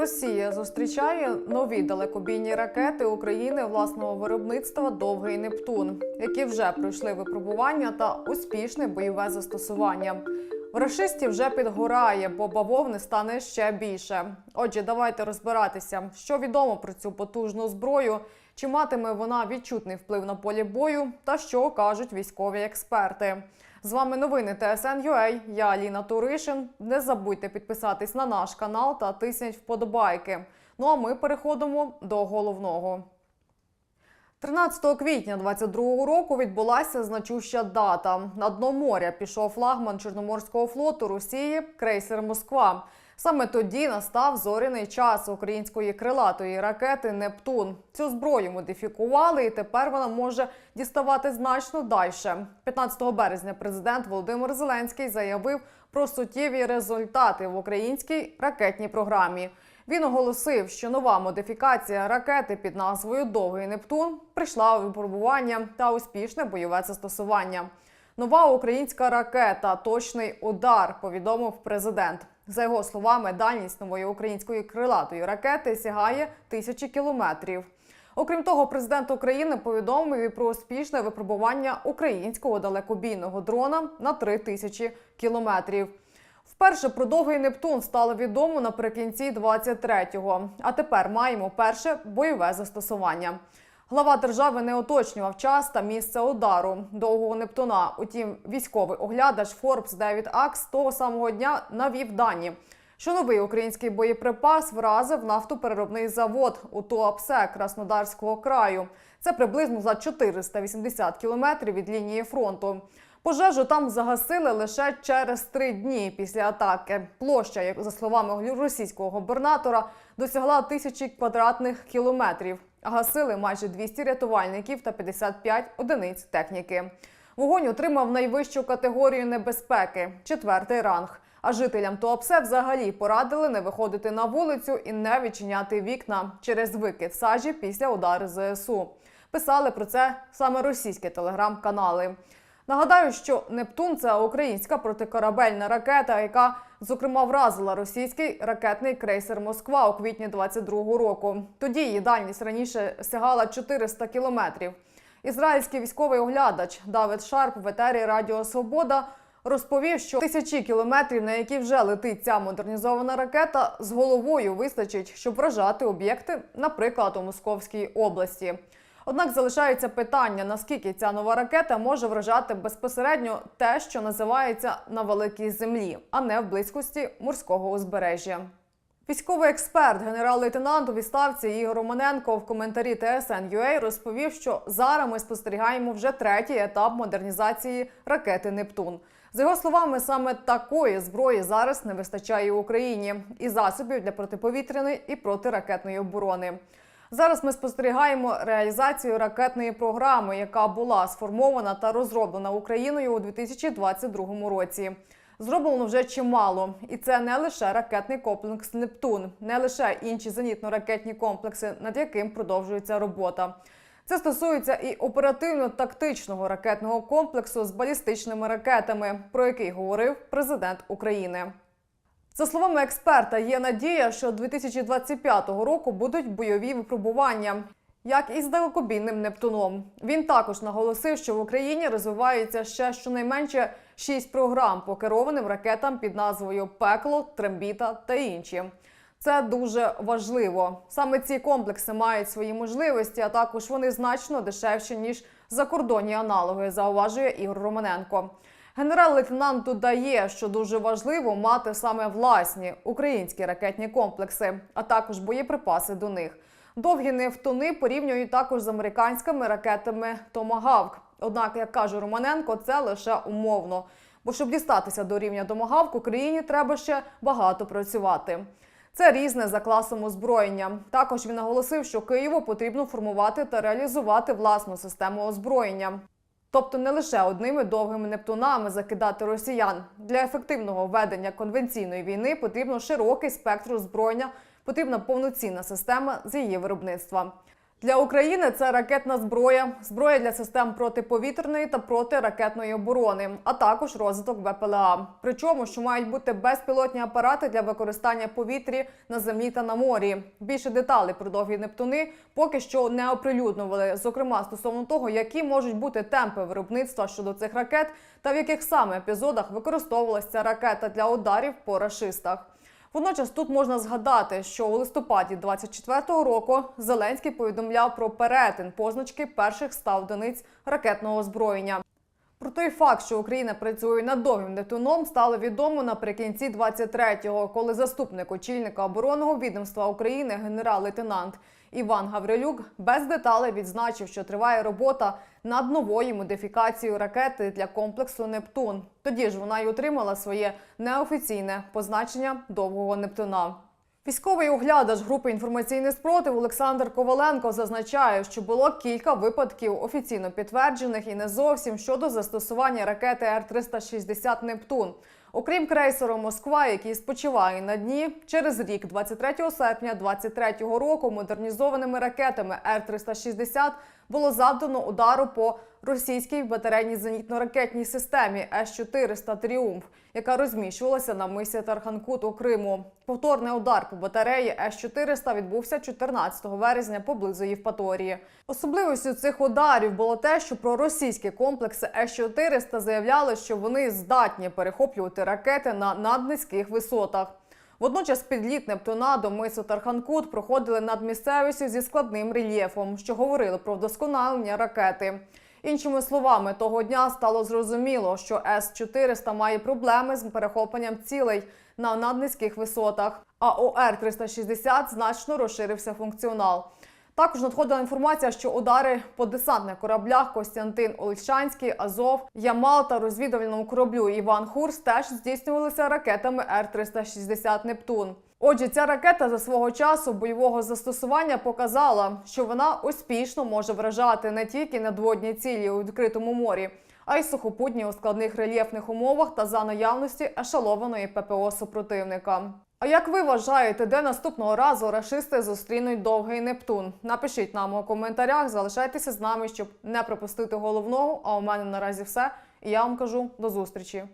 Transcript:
Росія зустрічає нові далекобійні ракети України власного виробництва Довгий Нептун, які вже пройшли випробування та успішне бойове застосування. В рашистів вже підгорає, бо бавовни стане ще більше. Отже, давайте розбиратися, що відомо про цю потужну зброю, чи матиме вона відчутний вплив на полі бою, та що кажуть військові експерти. З вами новини ТСН.UA, Я Аліна Туришин. Не забудьте підписатись на наш канал та тисніть вподобайки. Ну а ми переходимо до головного. 13 квітня 22 року відбулася значуща дата. На дно моря пішов флагман Чорноморського флоту Росії крейсер Москва. Саме тоді настав зоряний час української крилатої ракети Нептун. Цю зброю модифікували, і тепер вона може діставати значно далі. 15 березня президент Володимир Зеленський заявив про суттєві результати в українській ракетній програмі. Він оголосив, що нова модифікація ракети під назвою Довгий Нептун прийшла у випробування та успішне бойове застосування. Нова українська ракета точний удар, повідомив президент. За його словами, дальність нової української крилатої ракети сягає тисячі кілометрів. Окрім того, президент України повідомив і про успішне випробування українського далекобійного дрона на 3 тисячі кілометрів. Вперше про довгий Нептун стало відомо наприкінці 23-го. А тепер маємо перше бойове застосування. Глава держави не уточнював час та місце удару довгого Нептуна. Утім, військовий оглядач Форбс Девід Акс того самого дня навів дані, що новий український боєприпас вразив нафтопереробний завод у Туапсе Краснодарського краю. Це приблизно за 480 кілометрів від лінії фронту. Пожежу там загасили лише через три дні після атаки. Площа, як за словами російського губернатора, досягла тисячі квадратних кілометрів. Гасили майже 200 рятувальників та 55 одиниць техніки. Вогонь отримав найвищу категорію небезпеки четвертий ранг. А жителям Туапсе взагалі порадили не виходити на вулицю і не відчиняти вікна через викид сажі після удару ЗСУ. Писали про це саме російські телеграм-канали. Нагадаю, що Нептун це українська протикорабельна ракета, яка зокрема вразила російський ракетний крейсер Москва у квітні 22-го року. Тоді її дальність раніше сягала 400 кілометрів. Ізраїльський військовий оглядач Давид Шарп в етері Радіо Свобода розповів, що тисячі кілометрів, на які вже летить ця модернізована ракета, з головою вистачить, щоб вражати об'єкти, наприклад, у Московській області. Однак залишається питання, наскільки ця нова ракета може вражати безпосередньо те, що називається на великій землі, а не в близькості морського узбережжя. Військовий експерт, генерал-лейтенант у відставці Ігор Романенко в коментарі TSN.UA розповів, що зараз ми спостерігаємо вже третій етап модернізації ракети Нептун. За його словами, саме такої зброї зараз не вистачає Україні і засобів для протиповітряної і протиракетної оборони. Зараз ми спостерігаємо реалізацію ракетної програми, яка була сформована та розроблена Україною у 2022 році. Зроблено вже чимало, і це не лише ракетний комплекс Нептун, не лише інші зенітно-ракетні комплекси, над яким продовжується робота. Це стосується і оперативно-тактичного ракетного комплексу з балістичними ракетами, про який говорив президент України. За словами експерта, є надія, що 2025 року будуть бойові випробування, як і з далекобійним Нептуном. Він також наголосив, що в Україні розвивається ще щонайменше шість програм по керованим ракетам під назвою Пекло, Трембіта та інші. Це дуже важливо. Саме ці комплекси мають свої можливості, а також вони значно дешевші ніж закордонні аналоги, зауважує Ігор Романенко. Генерал-лейтенант додає, що дуже важливо мати саме власні українські ракетні комплекси, а також боєприпаси до них. Довгі нефтуни порівнюють також з американськими ракетами Томагавк. Однак, як каже Романенко, це лише умовно. Бо щоб дістатися до рівня Томагавк, Україні треба ще багато працювати. Це різне за класом озброєння. Також він наголосив, що Києву потрібно формувати та реалізувати власну систему озброєння. Тобто не лише одними довгими нептунами закидати росіян для ефективного ведення конвенційної війни потрібно широкий спектр озброєння, потрібна повноцінна система з її виробництва. Для України це ракетна зброя, зброя для систем протиповітряної та протиракетної оборони, а також розвиток БПЛА. Причому, що мають бути безпілотні апарати для використання повітрі на землі та на морі. Більше деталей про довгі Нептуни поки що не оприлюднювали. Зокрема, стосовно того, які можуть бути темпи виробництва щодо цих ракет, та в яких саме епізодах використовувалася ця ракета для ударів по рашистах. Водночас тут можна згадати, що у листопаді 24-го року Зеленський повідомляв про перетин позначки перших ста одиниць ракетного озброєння. Про той факт, що Україна працює над довгим Нептуном, стало відомо наприкінці 23-го, коли заступник очільника оборонного відомства України генерал-лейтенант Іван Гаврилюк без деталей відзначив, що триває робота над новою модифікацією ракети для комплексу Нептун. Тоді ж вона й отримала своє неофіційне позначення довгого Нептуна. Військовий оглядач групи інформаційний спротив Олександр Коваленко зазначає, що було кілька випадків офіційно підтверджених і не зовсім щодо застосування ракети Р-360 Нептун. Окрім крейсеру Москва, який спочиває на дні, через рік, 23 серпня 23 року, модернізованими ракетами Р-360 було завдано удару по російській батарейній зенітно-ракетній системі С-400 Тріумф, яка розміщувалася на мисі Тарханкут у Криму. Повторний удар по батареї С-400 відбувся 14 березня поблизу Євпаторії. Особливістю цих ударів було те, що про російські комплекси С-400 заявляли, що вони здатні перехоплювати ракети на наднизьких висотах. Водночас підліт Нептуна до мису Тарханкут проходили над місцевістю зі складним рельєфом, що говорили про вдосконалення ракети. Іншими словами, того дня стало зрозуміло, що С-400 має проблеми з перехопленням цілей на наднизьких висотах, а у Р-360 значно розширився функціонал. Також надходила інформація, що удари по десантних кораблях Костянтин Ольшанський, Азов, Ямал та розвідувальному кораблю Іван Хурс теж здійснювалися ракетами Р-360 Нептун. Отже, ця ракета за свого часу бойового застосування показала, що вона успішно може вражати не тільки надводні цілі у відкритому морі, а й сухопутні у складних рельєфних умовах та за наявності ешелованої ППО супротивника. А як ви вважаєте, де наступного разу рашисти зустрінуть довгий Нептун? Напишіть нам у коментарях, залишайтеся з нами, щоб не пропустити головного. А у мене наразі все. І я вам кажу до зустрічі.